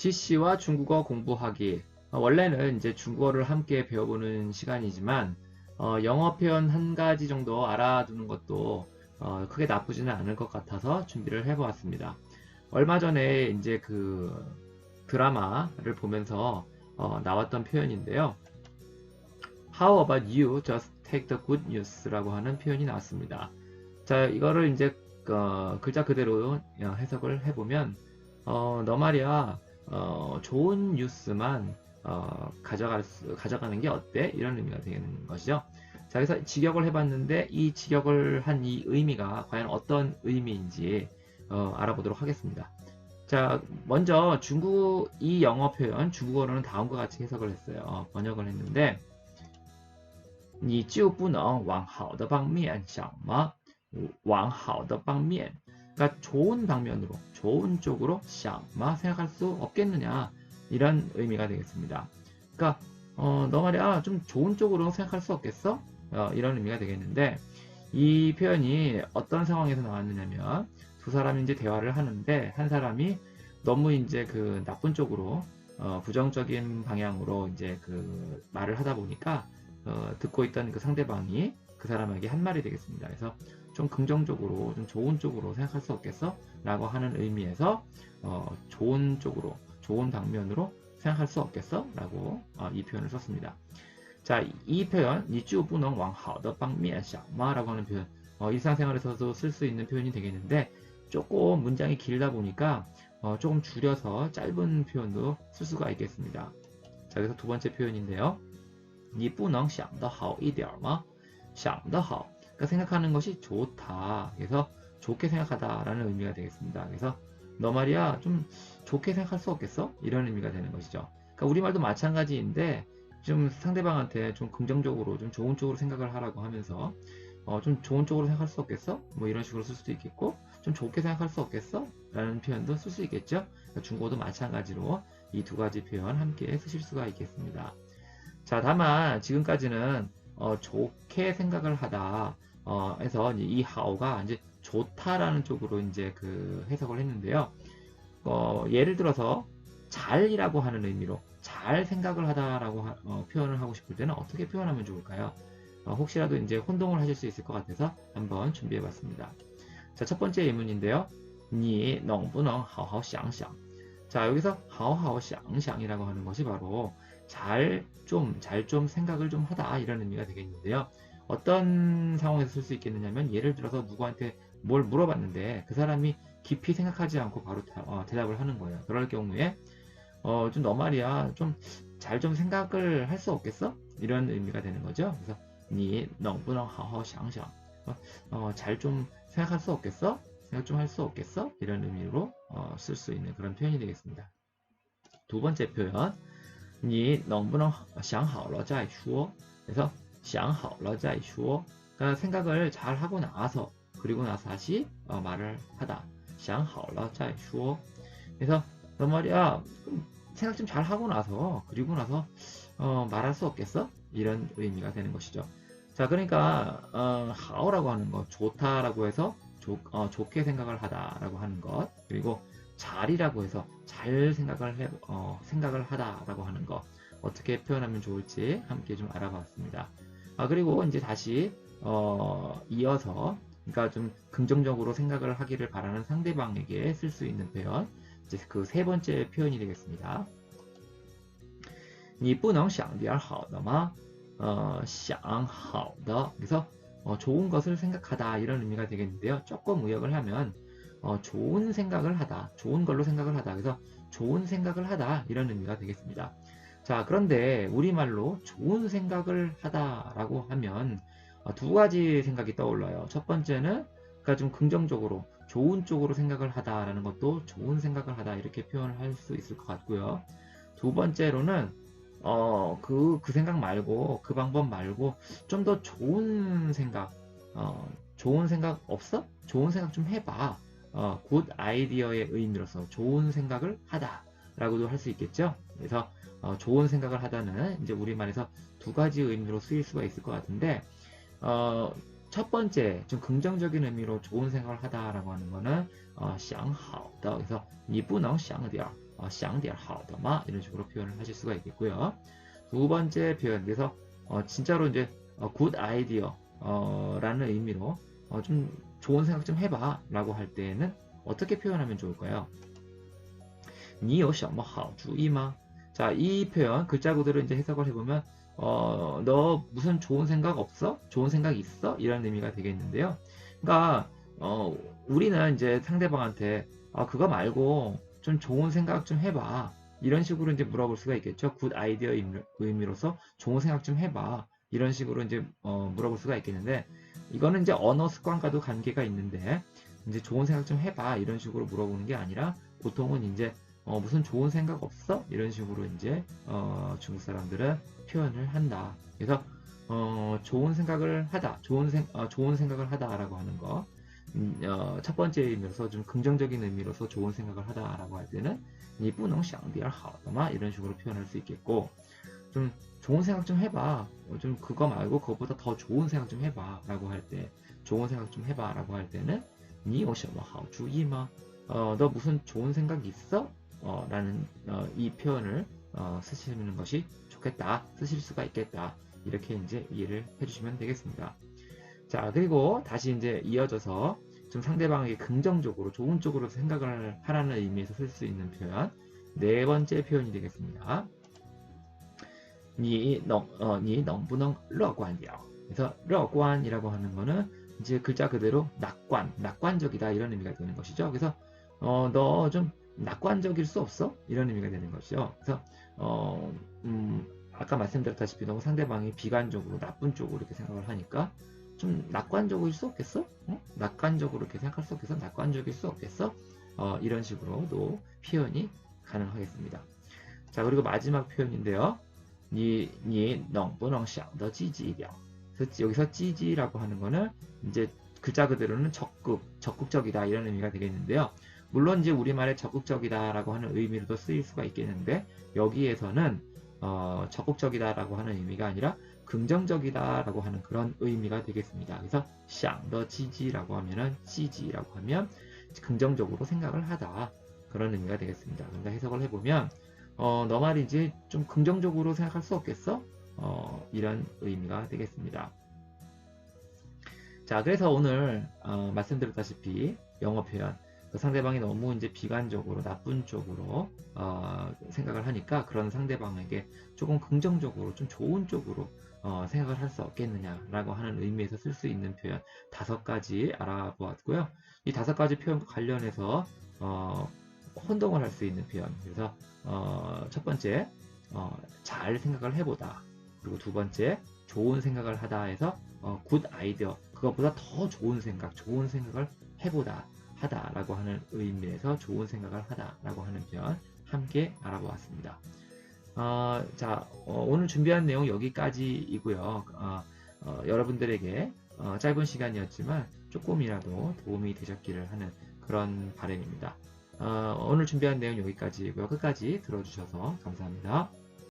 CC와 중국어 공부하기. 어, 원래는 이제 중국어를 함께 배워보는 시간이지만, 어, 영어 표현 한 가지 정도 알아두는 것도 어, 크게 나쁘지는 않을 것 같아서 준비를 해보았습니다. 얼마 전에 이제 그 드라마를 보면서 어, 나왔던 표현인데요. How about you just take the good news라고 하는 표현이 나왔습니다. 자, 이거를 이제 어, 글자 그대로 해석을 해보면 어, 너 말이야 어, 좋은 뉴스만 어, 가져갈 수, 가져가는 게 어때? 이런 의미가 되는 것이죠. 자, 그래서 직역을 해봤는데 이 직역을 한 이 의미가 과연 어떤 의미인지 어, 알아보도록 하겠습니다. 자, 먼저 중국 이 영어 표현 중국어로는 다음과 같이 해석을 했어요. 어, 번역을 했는데 你就不能往好的方面想吗?往好的方面 그러니까 좋은 방면으로, 좋은 쪽으로 想마 생각할 수 없겠느냐 이런 의미가 되겠습니다. 그러니까 어, 너 말이야 좀 좋은 쪽으로 생각할 수 없겠어? 어, 이런 의미가 되겠는데 이 표현이 어떤 상황에서 나왔느냐면 두 사람이 이제 대화를 하는데 한 사람이 너무 이제 그 나쁜 쪽으로 어, 부정적인 방향으로 이제 그 말을 하다 보니까 어, 듣고 있던 그 상대방이 그 사람에게 한 말이 되겠습니다. 그래서 좀 긍정적으로, 좀 좋은 쪽으로 생각할 수 없겠어? 라고 하는 의미에서 어, 좋은 쪽으로, 좋은 방면으로 생각할 수 없겠어? 라고 어, 이 표현을 썼습니다. 자, 이 표현, 你就不能往好的方面想吗? 라고 하는 표현, 어, 일상생활에서도 쓸 수 있는 표현이 되겠는데 조금 문장이 길다 보니까 어, 조금 줄여서 짧은 표현도 쓸 수가 있겠습니다. 자, 그래서 두 번째 표현인데요. 你不能想得好一点吗? 想得好. 그러니까 생각하는 것이 좋다. 그래서 좋게 생각하다라는 의미가 되겠습니다. 그래서 너 말이야 좀 좋게 생각할 수 없겠어? 이런 의미가 되는 것이죠. 그러니까 우리말도 마찬가지인데 좀 상대방한테 좀 긍정적으로 좀 좋은 쪽으로 생각을 하라고 하면서 어, 좀 좋은 쪽으로 생각할 수 없겠어? 뭐 이런 식으로 쓸 수도 있겠고 좀 좋게 생각할 수 없겠어? 라는 표현도 쓸 수 있겠죠. 그러니까 중국어도 마찬가지로 이 두 가지 표현 함께 쓰실 수가 있겠습니다. 자, 다만 지금까지는 어, 좋게 생각을 하다 어, 해서 이 하오가 이제 좋다라는 쪽으로 이제 그 해석을 했는데요. 어, 예를 들어서 잘이라고 하는 의미로 잘 생각을 하다라고 하, 어, 표현을 하고 싶을 때는 어떻게 표현하면 좋을까요? 어, 혹시라도 이제 혼동을 하실 수 있을 것 같아서 한번 준비해 봤습니다. 자, 첫 번째 예문인데요. 你能不能好好想想? 자, 여기서 好好想想이라고 하는 것이 바로 잘 좀, 잘 좀 생각을 좀 하다 이런 의미가 되겠는데요. 어떤 상황에서 쓸 수 있겠느냐면 예를 들어서 누구한테 뭘 물어봤는데 그 사람이 깊이 생각하지 않고 바로 다, 어, 대답을 하는 거예요. 그럴 경우에 어, 좀 너 말이야 좀 잘좀 좀 생각을 할 수 없겠어? 이런 의미가 되는 거죠. 그래서 니 넝부렁 하허 샹샹 어, 어 잘좀 생각할 수 없겠어? 생각 좀 할 수 없겠어? 이런 의미로 어, 쓸 수 있는 그런 표현이 되겠습니다. 두 번째 표현 你能不能想好了再说 그래서 想好了再说 그러니까 생각을 잘 하고 나서 그리고 나서 다시 어, 말을 하다 想好了再说 그래서 너 말이야 생각 좀 잘 하고 나서 그리고 나서 어, 말할 수 없겠어? 이런 의미가 되는 것이죠. 자 그러니까 어, 하오라고 하는 것 좋다라고 해서 좋, 어, 좋게 생각을 하다라고 하는 것 그리고 잘이라고 해서 잘 생각을 해, 어, 생각을 하다라고 하는 것 어떻게 표현하면 좋을지 함께 좀 알아봤습니다. 아, 그리고 이제 다시 어, 이어서 그러니까 좀 긍정적으로 생각을 하기를 바라는 상대방에게 쓸 수 있는 표현 이제 그 세 번째 표현이 되겠습니다. 你不能想点好的吗? 어, 想好的 그래서 어, 좋은 것을 생각하다 이런 의미가 되겠는데요. 조금 의역을 하면 어, 좋은 생각을 하다, 좋은 걸로 생각을 하다. 그래서 좋은 생각을 하다 이런 의미가 되겠습니다. 자, 그런데 우리말로 좋은 생각을 하다라고 하면 어, 두 가지 생각이 떠올라요. 첫 번째는 그러니까 좀 긍정적으로 좋은 쪽으로 생각을 하다라는 것도 좋은 생각을 하다 이렇게 표현을 할 수 있을 것 같고요. 두 번째로는 어, 그, 그 생각 말고, 그 방법 말고, 좀 더 좋은 생각, 어, 좋은 생각 없어? 좋은 생각 좀 해봐. 어, 굿 아이디어의 의미로서 좋은 생각을 하다. 라고도 할 수 있겠죠? 그래서, 어, 좋은 생각을 하다는 이제 우리말에서 두 가지 의미로 쓰일 수가 있을 것 같은데, 어, 첫 번째, 좀 긍정적인 의미로 좋은 생각을 하다라고 하는 거는, 어, 想好的. 그래서, 你不能想点 어, 想点好的吗 이런 식으로 표현을 하실 수가 있겠고요. 두 번째 표현 그래서 어, 진짜로 이제 어, good idea 어, 라는 의미로 어, 좀 좋은 생각 좀 해봐 라고 할 때에는 어떻게 표현하면 좋을까요? 你有什么好主意吗? 자, 이 표현 글자 그대로 이제 해석을 해보면 어, 너 무슨 좋은 생각 없어? 좋은 생각 있어? 이런 의미가 되겠는데요. 그러니까 어, 우리는 이제 상대방한테 아, 그거 말고 좀 좋은 생각 좀 해봐. 이런 식으로 이제 물어볼 수가 있겠죠. 굿 아이디어 의미로서 좋은 생각 좀 해봐. 이런 식으로 이제 어, 물어볼 수가 있겠는데 이거는 이제 언어 습관과도 관계가 있는데 이제 좋은 생각 좀 해봐 이런 식으로 물어보는 게 아니라 보통은 이제 어, 무슨 좋은 생각 없어? 이런 식으로 이제 어, 중국 사람들은 표현을 한다. 그래서 어, 좋은 생각을 하다, 좋은 생 어, 좋은 생각을 하다라고 하는 거. 음, 어, 첫 번째 의미로서 좀 긍정적인 의미로서 좋은 생각을 하다라고 할 때는 이 뿌농 샹디얼 하오마 이런 식으로 표현할 수 있겠고 좀 좋은 생각 좀 해봐. 어, 좀 그거 말고 그것보다 더 좋은 생각 좀 해봐. 라고 할 때, 좋은 생각 좀 해봐. 라고 할 때는, 你有什么好主意吗? 어, 너 무슨 좋은 생각 있어? 어, 라는, 어, 이 표현을, 어, 쓰시는 것이 좋겠다. 쓰실 수가 있겠다. 이렇게 이제 이해를 해주시면 되겠습니다. 자, 그리고 다시 이제 이어져서 좀 상대방에게 긍정적으로, 좋은 쪽으로 생각을 하라는 의미에서 쓸 수 있는 표현. 네 번째 표현이 되겠습니다. 你能呃你能不能乐观点 그래서 乐观이라고 하는 거는 이제 글자 그대로 낙관, 낙관적이다 이런 의미가 되는 것이죠. 그래서 어 너 좀 낙관적일 수 없어? 이런 의미가 되는 것이죠. 그래서 어 음, 아까 말씀드렸다시피 너무 상대방이 비관적으로 나쁜 쪽으로 이렇게 생각을 하니까 좀 낙관적일 수 없겠어? 어? 낙관적으로 이렇게 생각할 수 없겠어? 낙관적일 수 없겠어? 어, 이런 식으로도 표현이 가능하겠습니다. 자 그리고 마지막 표현인데요. 你你能不能想得积极一点? 그래서 여기서 찌지라고 하는 거는 이제 글자 그대로는 적극, 적극적이다 이런 의미가 되겠는데요. 물론 이제 우리말에 적극적이다라고 하는 의미로도 쓰일 수가 있겠는데 여기에서는 어, 적극적이다라고 하는 의미가 아니라 긍정적이다라고 하는 그런 의미가 되겠습니다. 그래서 想더 지지라고 하면은 지지라고 하면 긍정적으로 생각을 하다 그런 의미가 되겠습니다. 그러니까 해석을 해보면 어, 너 말이지 좀 긍정적으로 생각할 수 없겠어? 어, 이런 의미가 되겠습니다. 자, 그래서 오늘 어, 말씀드렸다시피 영어 표현 그 상대방이 너무 이제 비관적으로 나쁜 쪽으로 어, 생각을 하니까 그런 상대방에게 조금 긍정적으로 좀 좋은 쪽으로 어, 생각을 할 수 없겠느냐라고 하는 의미에서 쓸 수 있는 표현 다섯 가지 알아보았고요. 이 다섯 가지 표현과 관련해서 어, 혼동을 할 수 있는 표현. 그래서 어, 첫 번째 어, 잘 생각을 해보다. 그리고 두 번째 좋은 생각을 하다 해서 어, 굿 아이디어. 그것보다 더 좋은 생각, 좋은 생각을 해보다 하다라고 하는 의미에서 좋은 생각을 하다라고 하는 표현 함께 알아보았습니다. 어, 자 어, 오늘 준비한 내용 여기까지이고요. 어, 어, 여러분들에게 어, 짧은 시간이었지만 조금이라도 도움이 되셨기를 하는 그런 바람입니다. 어, 오늘 준비한 내용 여기까지이고요. 끝까지 들어주셔서 감사합니다.